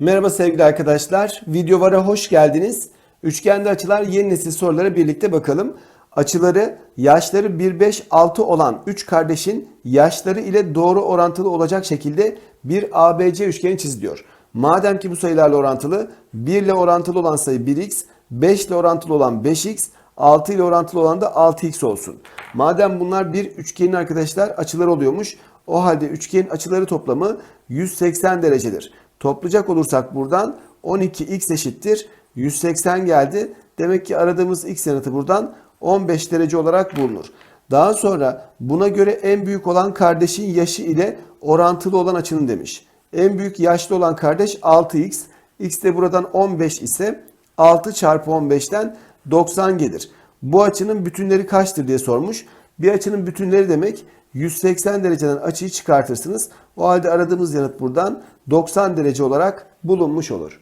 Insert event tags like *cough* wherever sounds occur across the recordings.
Merhaba sevgili arkadaşlar. Videovara hoş geldiniz. Üçgende açılar yeni nesil sorulara birlikte bakalım. Açıları yaşları 1, 5, 6 olan 3 kardeşin yaşları ile doğru orantılı olacak şekilde bir ABC üçgeni çiziliyor. Madem ki bu sayılarla orantılı 1 ile orantılı olan sayı 1x, 5 ile orantılı olan 5x, 6 ile orantılı olan da 6x olsun. Madem bunlar bir üçgenin arkadaşlar açıları oluyormuş. O halde üçgenin açıları toplamı 180 derecedir. Toplayacak olursak buradan 12x eşittir 180 geldi. Demek ki aradığımız x yanıtı buradan 15 derece olarak bulunur. Daha sonra buna göre en büyük olan kardeşin yaşı ile orantılı olan açının demiş. En büyük yaşlı olan kardeş 6x. x de buradan 15 ise 6 çarpı 15'ten 90 gelir. Bu açının bütünleri kaçtır diye sormuş. Bir açının bütünleri demek 180 dereceden açıyı çıkartırsınız. O halde aradığımız yanıt buradan 90 derece olarak bulunmuş olur.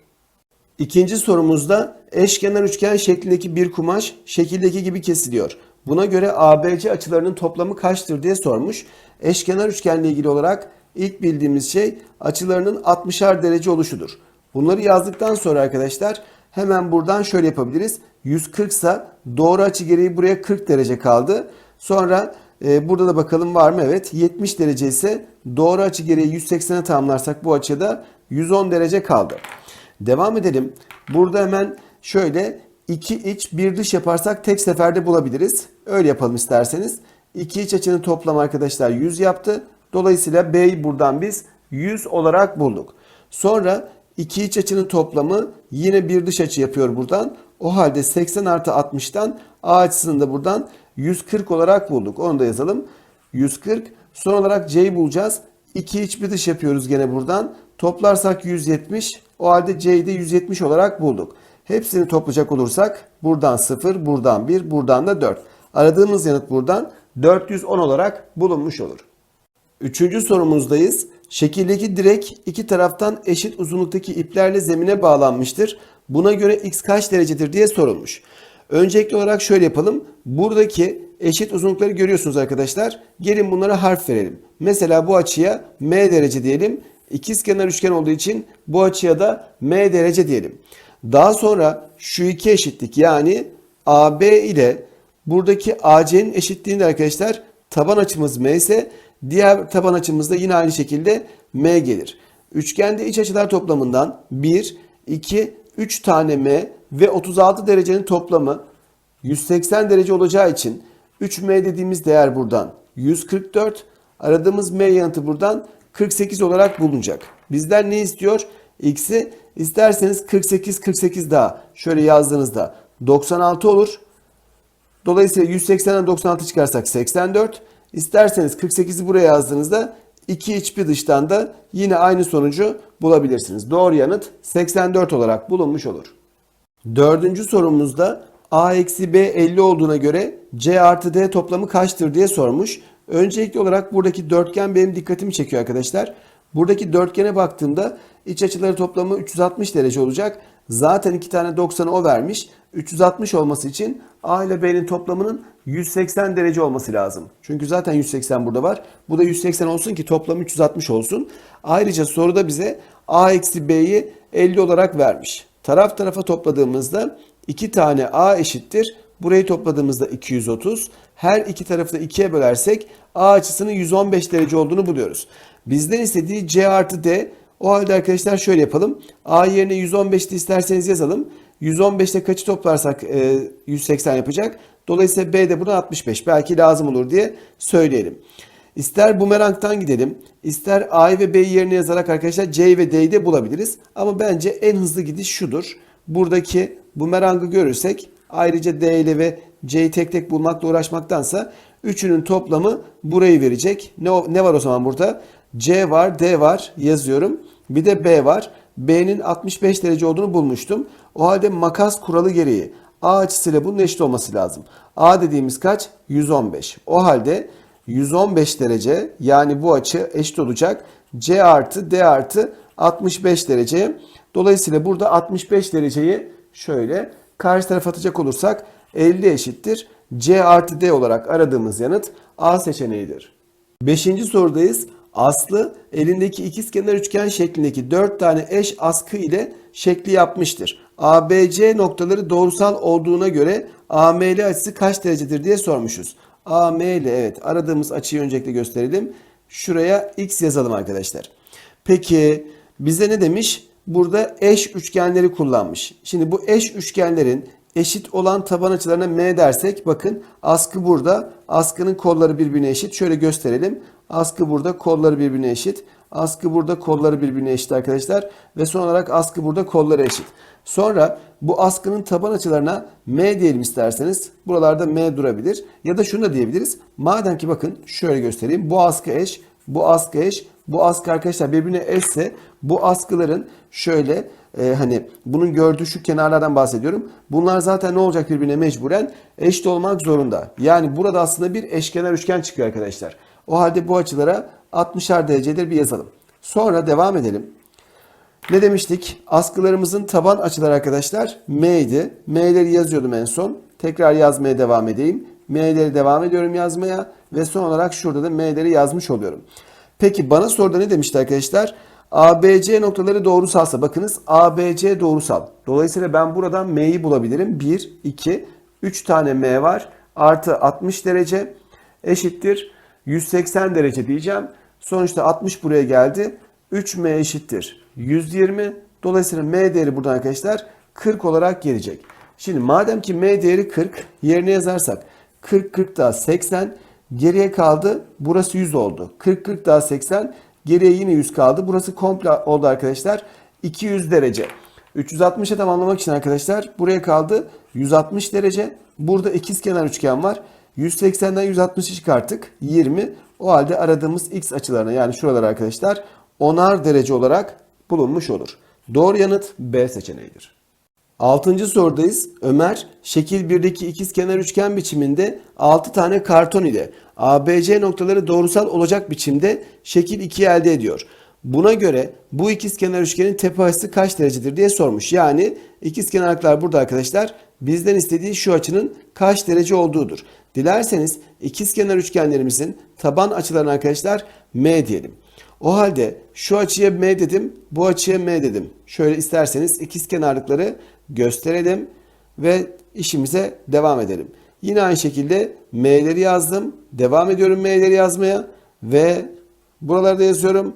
İkinci sorumuzda eşkenar üçgen şeklindeki bir kumaş şekildeki gibi kesiliyor. Buna göre ABC açılarının toplamı kaçtır diye sormuş. Eşkenar üçgenle ilgili olarak ilk bildiğimiz şey açılarının 60'ar derece oluşudur. Bunları yazdıktan sonra arkadaşlar hemen buradan şöyle yapabiliriz. 140 ise doğru açı gereği buraya 40 derece kaldı. Sonra burada da bakalım var mı? Evet 70 derece ise doğru açı gereği 180'e tamamlarsak bu açıda 110 derece kaldı. Devam edelim. Burada hemen şöyle iki iç bir dış yaparsak tek seferde bulabiliriz. Öyle yapalım isterseniz. İki iç açının toplamı arkadaşlar 100 yaptı. Dolayısıyla B'yi buradan biz 100 olarak bulduk. Sonra iki iç açının toplamı yine bir dış açı yapıyor buradan. O halde 80 artı 60'tan A açısını da buradan 140 olarak bulduk. Onu da yazalım. 140. Son olarak C'yi bulacağız. 2 iç bir dış yapıyoruz gene buradan. Toplarsak 170. O halde C'yi de 170 olarak bulduk. Hepsini toplayacak olursak buradan 0, buradan 1, buradan da 4. Aradığımız yanıt buradan 410 olarak bulunmuş olur. Üçüncü sorumuzdayız. Şekildeki direk iki taraftan eşit uzunluktaki iplerle zemine bağlanmıştır. Buna göre x kaç derecedir diye sorulmuş. Öncelikli olarak şöyle yapalım. Buradaki eşit uzunlukları görüyorsunuz arkadaşlar. Gelin bunlara harf verelim. Mesela bu açıya m derece diyelim. İkizkenar üçgen olduğu için bu açıya da m derece diyelim. Daha sonra şu iki eşitlik yani AB ile buradaki AC'nin eşitliğinde arkadaşlar taban açımız m ise diğer taban açımız da yine aynı şekilde m gelir. Üçgende iç açılar toplamından 1, 2, 3 tane m ve 36 derecenin toplamı 180 derece olacağı için 3m dediğimiz değer buradan 144. Aradığımız m yanıtı buradan 48 olarak bulunacak. Bizden ne istiyor? X'i isterseniz 48 48 daha şöyle yazdığınızda 96 olur. Dolayısıyla 180'den 96 çıkarsak 84. İsterseniz 48'i buraya yazdığınızda iki iç bir dıştan da yine aynı sonucu bulabilirsiniz. Doğru yanıt 84 olarak bulunmuş olur. Dördüncü sorumuzda A eksi B 50 olduğuna göre C artı D toplamı kaçtır diye sormuş. Öncelikli olarak buradaki dörtgen benim dikkatimi çekiyor arkadaşlar. Buradaki dörtgene baktığımda iç açıları toplamı 360 derece olacak. Zaten iki tane 90'ı o vermiş. 360 olması için A ile B'nin toplamının 180 derece olması lazım. Çünkü zaten 180 burada var. Bu da 180 olsun ki toplam 360 olsun. Ayrıca soruda bize A eksi B'yi 50 olarak vermiş. Taraf tarafa topladığımızda 2 tane A eşittir. Burayı topladığımızda 230. Her iki tarafı da 2'ye bölersek A açısının 115 derece olduğunu buluyoruz. Bizden istediği C artı D. O halde arkadaşlar şöyle yapalım. A yerine 115'te isterseniz yazalım. 115'te kaçı toplarsak e, 180 yapacak. Dolayısıyla B de burada 65. Belki lazım olur diye söyleyelim. İster bumerangtan gidelim, ister A'yı ve B'yi yerine yazarak arkadaşlar C ve D'yi de bulabiliriz. Ama bence en hızlı gidiş şudur. Buradaki bumerangı görürsek ayrıca D ile ve C'yi tek tek bulmakla uğraşmaktansa üçünün toplamı burayı verecek. Ne, ne var o zaman burada? C var, D var yazıyorum. Bir de B var. B'nin 65 derece olduğunu bulmuştum. O halde makas kuralı gereği A açısıyla bunun eşit olması lazım. A dediğimiz kaç? 115. O halde 115 derece yani bu açı eşit olacak. C artı D artı 65 derece. Dolayısıyla burada 65 dereceyi şöyle karşı tarafa atacak olursak 50 eşittir. C artı D olarak aradığımız yanıt A seçeneğidir. Beşinci sorudayız. Aslı elindeki ikizkenar üçgen şeklindeki 4 tane eş askı ile şekli yapmıştır. ABC noktaları doğrusal olduğuna göre AML açısı kaç derecedir diye sormuşuz. AML evet aradığımız açıyı öncelikle gösterelim. Şuraya x yazalım arkadaşlar. Peki bize ne demiş? Burada eş üçgenleri kullanmış. Şimdi bu eş üçgenlerin eşit olan taban açılarına M dersek bakın askı burada. Askının kolları birbirine eşit. Şöyle gösterelim. Askı burada kolları birbirine eşit. Askı burada kolları birbirine eşit arkadaşlar. Ve son olarak askı burada kolları eşit. Sonra bu askının taban açılarına M diyelim isterseniz. Buralarda M durabilir. Ya da şunu da diyebiliriz. Madem ki bakın şöyle göstereyim. Bu askı eş, bu askı eş, bu askı arkadaşlar birbirine eşse bu askıların şöyle e, hani bunun gördüğü şu kenarlardan bahsediyorum. Bunlar zaten ne olacak birbirine mecburen eşit olmak zorunda. Yani burada aslında bir eşkenar üçgen çıkıyor arkadaşlar. O halde bu açılara 60'ar derecedir bir yazalım. Sonra devam edelim. Ne demiştik? Askılarımızın taban açıları arkadaşlar M idi. M'leri yazıyordum en son. Tekrar yazmaya devam edeyim. M'leri devam ediyorum yazmaya ve son olarak şurada da M'leri yazmış oluyorum. Peki bana soruda ne demişti arkadaşlar? ABC noktaları doğrusalsa bakınız ABC doğrusal. Dolayısıyla ben buradan M'yi bulabilirim. 1, 2, 3 tane M var. Artı 60 derece eşittir. 180 derece diyeceğim. Sonuçta 60 buraya geldi. 3M eşittir. 120. Dolayısıyla M değeri buradan arkadaşlar 40 olarak gelecek. Şimdi madem ki M değeri 40 yerine yazarsak 40 40 daha 80 geriye kaldı. Burası 100 oldu. 40 40 daha 80 geriye yine 100 kaldı. Burası komple oldu arkadaşlar. 200 derece. 360'a tamamlamak için arkadaşlar buraya kaldı 160 derece. Burada ikizkenar üçgen var. 180'den 160'ı çıkarttık. 20. O halde aradığımız x açılarına yani şuralar arkadaşlar 10'ar derece olarak bulunmuş olur. Doğru yanıt B seçeneğidir. Altıncı sorudayız. Ömer, şekil 1'deki ikizkenar üçgen biçiminde 6 tane karton ile ABC noktaları doğrusal olacak biçimde şekil 2'yi elde ediyor. Buna göre bu ikizkenar üçgenin tepe açısı kaç derecedir diye sormuş. Yani ikizkenarlıklar burada arkadaşlar bizden istediği şu açının kaç derece olduğudur. Dilerseniz ikizkenar üçgenlerimizin taban açılarına arkadaşlar M diyelim. O halde şu açıya M dedim, bu açıya M dedim. Şöyle isterseniz ikizkenarlıkları gösterelim ve işimize devam edelim. Yine aynı şekilde M'leri yazdım. Devam ediyorum M'leri yazmaya ve buralarda yazıyorum.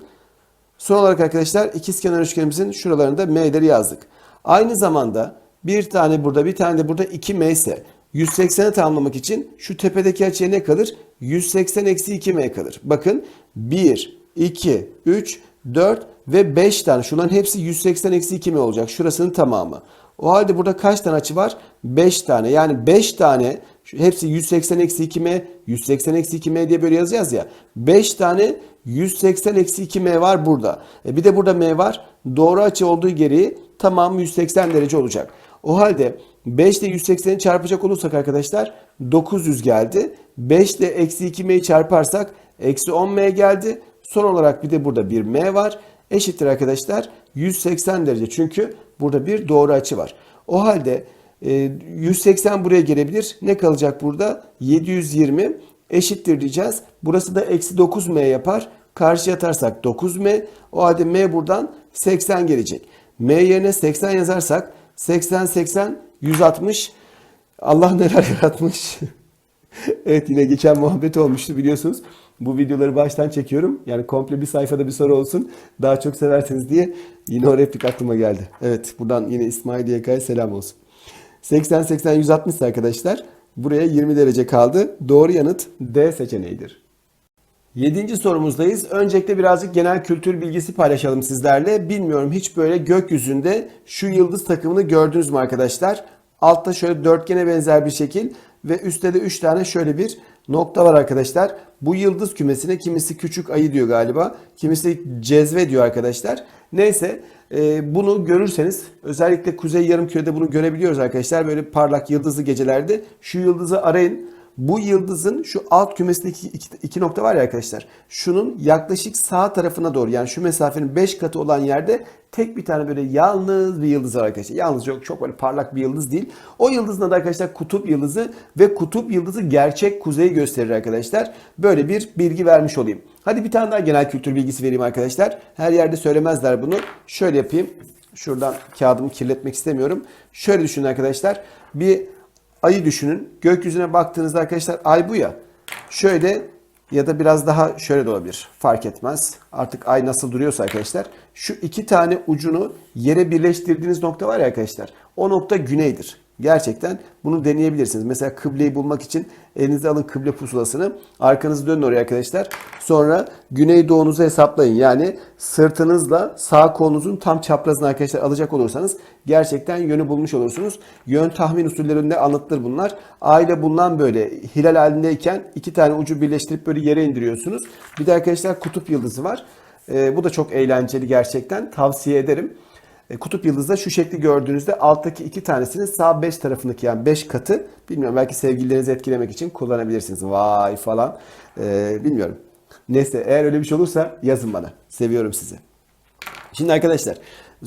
Son olarak arkadaşlar ikizkenar üçgenimizin şuralarında M'leri yazdık. Aynı zamanda bir tane burada bir tane de burada 2M ise 180'i tamamlamak için şu tepedeki açıya ne kalır? 180 eksi 2M kalır. Bakın 1, 2, 3, 4 ve 5 tane. Şunların hepsi 180 eksi 2M olacak. Şurasının tamamı. O halde burada kaç tane açı var? 5 tane. Yani 5 tane hepsi 180 eksi 2M, 180 eksi 2M diye böyle yazacağız ya. 5 tane 180 eksi 2M var burada. E bir de burada M var. Doğru açı olduğu gereği tamamı 180 derece olacak. O halde 5 ile 180'i çarpacak olursak arkadaşlar 900 geldi. 5 ile eksi 2m'yi çarparsak eksi 10m geldi. Son olarak bir de burada bir m var. Eşittir arkadaşlar 180 derece. Çünkü burada bir doğru açı var. O halde 180 buraya gelebilir. Ne kalacak burada? 720 eşittir diyeceğiz. Burası da eksi 9m yapar. Karşıya atarsak 9m. O halde m buradan 80 gelecek. m yerine 80 yazarsak 80 80 160 Allah neler yaratmış. *laughs* evet yine geçen muhabbet olmuştu biliyorsunuz. Bu videoları baştan çekiyorum. Yani komple bir sayfada bir soru olsun. Daha çok severseniz diye yine o replik aklıma geldi. Evet buradan yine İsmail YK'ya selam olsun. 80 80 160 arkadaşlar. Buraya 20 derece kaldı. Doğru yanıt D seçeneğidir. Yedinci sorumuzdayız. Öncelikle birazcık genel kültür bilgisi paylaşalım sizlerle. Bilmiyorum hiç böyle gökyüzünde şu yıldız takımını gördünüz mü arkadaşlar? Altta şöyle dörtgene benzer bir şekil ve üstte de 3 tane şöyle bir nokta var arkadaşlar. Bu yıldız kümesine kimisi küçük ayı diyor galiba. Kimisi cezve diyor arkadaşlar. Neyse e, bunu görürseniz özellikle kuzey yarımkürede bunu görebiliyoruz arkadaşlar. Böyle parlak yıldızlı gecelerde şu yıldızı arayın. Bu yıldızın şu alt kümesindeki iki, iki nokta var ya arkadaşlar. Şunun yaklaşık sağ tarafına doğru yani şu mesafenin 5 katı olan yerde tek bir tane böyle yalnız bir yıldız var arkadaşlar. Yalnız çok, çok böyle parlak bir yıldız değil. O yıldızın adı arkadaşlar kutup yıldızı ve kutup yıldızı gerçek kuzeyi gösterir arkadaşlar. Böyle bir bilgi vermiş olayım. Hadi bir tane daha genel kültür bilgisi vereyim arkadaşlar. Her yerde söylemezler bunu. Şöyle yapayım. Şuradan kağıdımı kirletmek istemiyorum. Şöyle düşünün arkadaşlar. Bir ayı düşünün. Gökyüzüne baktığınızda arkadaşlar ay bu ya. Şöyle ya da biraz daha şöyle de olabilir. Fark etmez. Artık ay nasıl duruyorsa arkadaşlar. Şu iki tane ucunu yere birleştirdiğiniz nokta var ya arkadaşlar. O nokta güneydir. Gerçekten bunu deneyebilirsiniz. Mesela kıbleyi bulmak için elinize alın kıble pusulasını. Arkanızı dönün oraya arkadaşlar. Sonra güney doğunuzu hesaplayın. Yani sırtınızla sağ kolunuzun tam çaprazını arkadaşlar alacak olursanız gerçekten yönü bulmuş olursunuz. Yön tahmin usullerinde anlatılır bunlar. Aile bulunan böyle hilal halindeyken iki tane ucu birleştirip böyle yere indiriyorsunuz. Bir de arkadaşlar kutup yıldızı var. Ee, bu da çok eğlenceli gerçekten. Tavsiye ederim. E, kutup yıldızda şu şekli gördüğünüzde alttaki iki tanesinin sağ 5 tarafındaki yani 5 katı bilmiyorum belki sevgililerinizi etkilemek için kullanabilirsiniz. Vay falan. E, bilmiyorum. Neyse eğer öyle bir şey olursa yazın bana. Seviyorum sizi. Şimdi arkadaşlar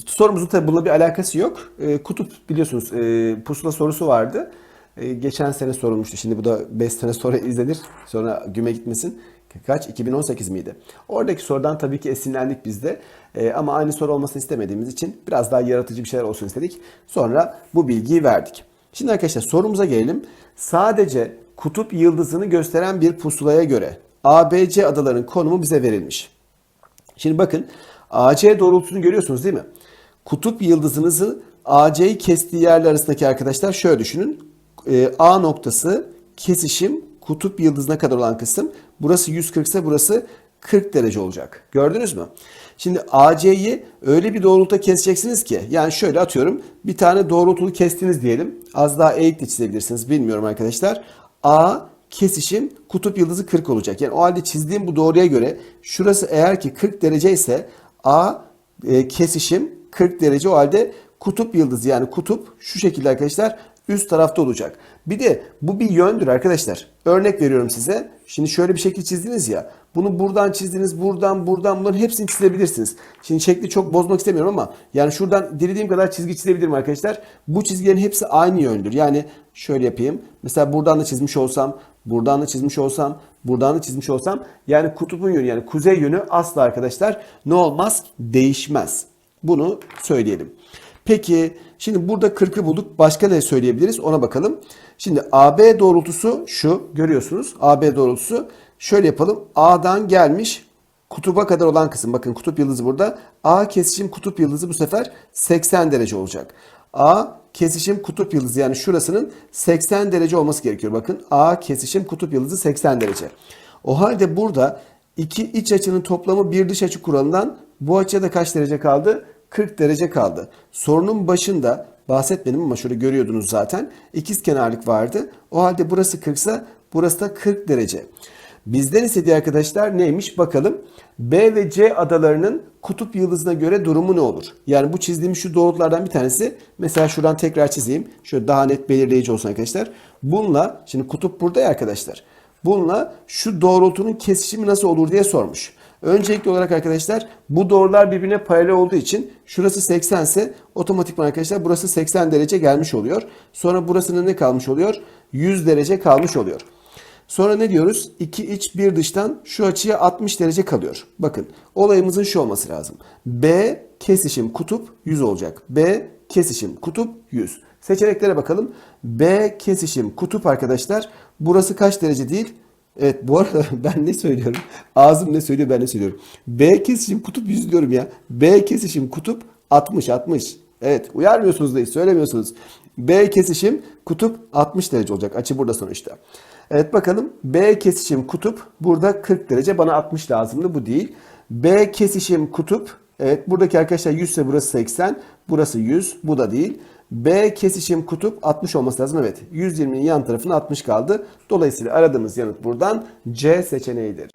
sorumuzun tabi bununla bir alakası yok. E, kutup biliyorsunuz e, pusula sorusu vardı. E, geçen sene sorulmuştu. Şimdi bu da 5 sene sonra izlenir. Sonra güme gitmesin. Kaç? 2018 miydi? Oradaki sorudan tabii ki esinlendik biz de. E, ama aynı soru olmasını istemediğimiz için biraz daha yaratıcı bir şeyler olsun istedik. Sonra bu bilgiyi verdik. Şimdi arkadaşlar sorumuza gelelim. Sadece kutup yıldızını gösteren bir pusulaya göre ABC adalarının konumu bize verilmiş. Şimdi bakın AC doğrultusunu görüyorsunuz değil mi? Kutup yıldızınızın AC'yi kestiği yerler arasındaki arkadaşlar şöyle düşünün. E, A noktası kesişim kutup yıldızına kadar olan kısım. Burası 140 ise burası 40 derece olacak. Gördünüz mü? Şimdi AC'yi öyle bir doğrultuda keseceksiniz ki yani şöyle atıyorum bir tane doğrultulu kestiniz diyelim. Az daha eğik de çizebilirsiniz bilmiyorum arkadaşlar. A kesişim kutup yıldızı 40 olacak. Yani o halde çizdiğim bu doğruya göre şurası eğer ki 40 derece ise A e, kesişim 40 derece o halde kutup yıldızı yani kutup şu şekilde arkadaşlar üst tarafta olacak. Bir de bu bir yöndür arkadaşlar. Örnek veriyorum size. Şimdi şöyle bir şekil çizdiniz ya. Bunu buradan çizdiniz, buradan, buradan bunların hepsini çizebilirsiniz. Şimdi şekli çok bozmak istemiyorum ama yani şuradan dilediğim kadar çizgi çizebilirim arkadaşlar. Bu çizgilerin hepsi aynı yöndür. Yani şöyle yapayım. Mesela buradan da çizmiş olsam, buradan da çizmiş olsam, buradan da çizmiş olsam yani kutupun yönü yani kuzey yönü asla arkadaşlar ne olmaz? Değişmez. Bunu söyleyelim. Peki şimdi burada 40'ı bulduk. Başka ne söyleyebiliriz ona bakalım. Şimdi AB doğrultusu şu görüyorsunuz. AB doğrultusu şöyle yapalım. A'dan gelmiş kutuba kadar olan kısım. Bakın kutup yıldızı burada. A kesişim kutup yıldızı bu sefer 80 derece olacak. A kesişim kutup yıldızı yani şurasının 80 derece olması gerekiyor. Bakın A kesişim kutup yıldızı 80 derece. O halde burada iki iç açının toplamı bir dış açı kuralından bu açıya da kaç derece kaldı? 40 derece kaldı. Sorunun başında bahsetmedim ama şöyle görüyordunuz zaten. İkiz kenarlık vardı. O halde burası 40 ise burası da 40 derece. Bizden istediği arkadaşlar neymiş bakalım. B ve C adalarının kutup yıldızına göre durumu ne olur? Yani bu çizdiğim şu doğrultulardan bir tanesi. Mesela şuradan tekrar çizeyim. Şöyle daha net belirleyici olsun arkadaşlar. Bununla şimdi kutup burada ya arkadaşlar. Bununla şu doğrultunun kesişimi nasıl olur diye sormuş. Öncelikli olarak arkadaşlar bu doğrular birbirine paralel olduğu için şurası 80 ise otomatikman arkadaşlar burası 80 derece gelmiş oluyor. Sonra burasının ne kalmış oluyor? 100 derece kalmış oluyor. Sonra ne diyoruz? İki iç bir dıştan şu açıya 60 derece kalıyor. Bakın olayımızın şu olması lazım. B kesişim kutup 100 olacak. B kesişim kutup 100. Seçeneklere bakalım. B kesişim kutup arkadaşlar. Burası kaç derece değil? Evet bu arada *laughs* ben ne söylüyorum? Ağzım ne söylüyor ben ne söylüyorum. B kesişim kutup 100 diyorum ya. B kesişim kutup 60 60. Evet uyarmıyorsunuz değil söylemiyorsunuz. B kesişim kutup 60 derece olacak. Açı burada sonuçta. Evet bakalım B kesişim kutup burada 40 derece bana 60 lazımdı bu değil. B kesişim kutup evet buradaki arkadaşlar 100 ise burası 80 burası 100 bu da değil. B kesişim kutup 60 olması lazım. Evet 120'nin yan tarafına 60 kaldı. Dolayısıyla aradığımız yanıt buradan C seçeneğidir.